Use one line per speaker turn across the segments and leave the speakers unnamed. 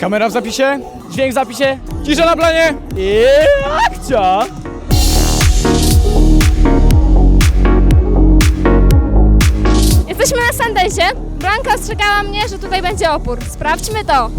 Kamera w zapisie, dźwięk w zapisie, cisza na planie i akcja!
Jesteśmy na Sandensie. Blanka ostrzegała mnie, że tutaj będzie opór. Sprawdźmy to.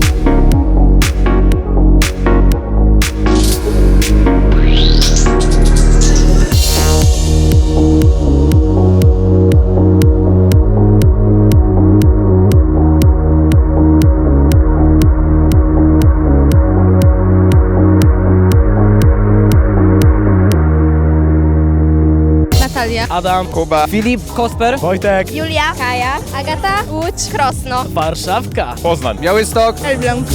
Natalia.
Adam, Kuba, Filip, Kosper,
Wojtek,
Julia. Kaja. Agata. Łódź. Krosno.
Warszawka.
Poznań.
Białystok,
Elbląg.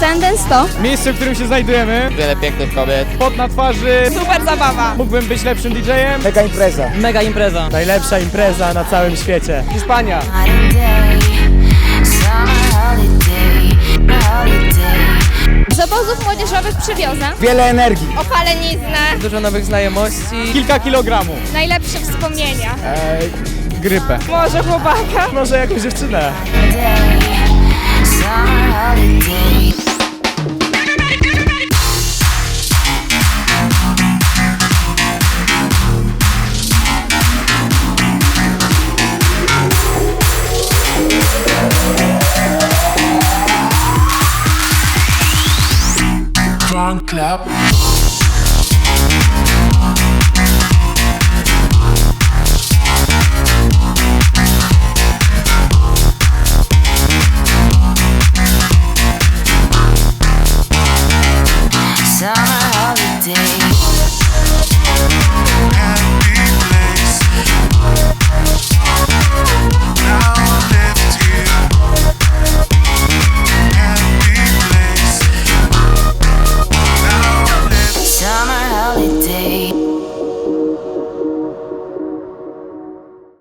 Sundance to
miejsce, w którym się znajdujemy,
wiele pięknych kobiet.
pot na twarzy,
super zabawa.
mógłbym być lepszym DJ-em,
Mega impreza. Mega impreza.
najlepsza impreza na całym świecie.
Hiszpania.
Day,
obozów młodzieżowych przywiozę
Wiele energii.
opaleniznę,
Dużo nowych znajomości.
Kilka kilogramów.
najlepsze wspomnienia.
Ej, grypę.
Może chłopaka.
Może jakąś dziewczynę.
clap. Summer holiday.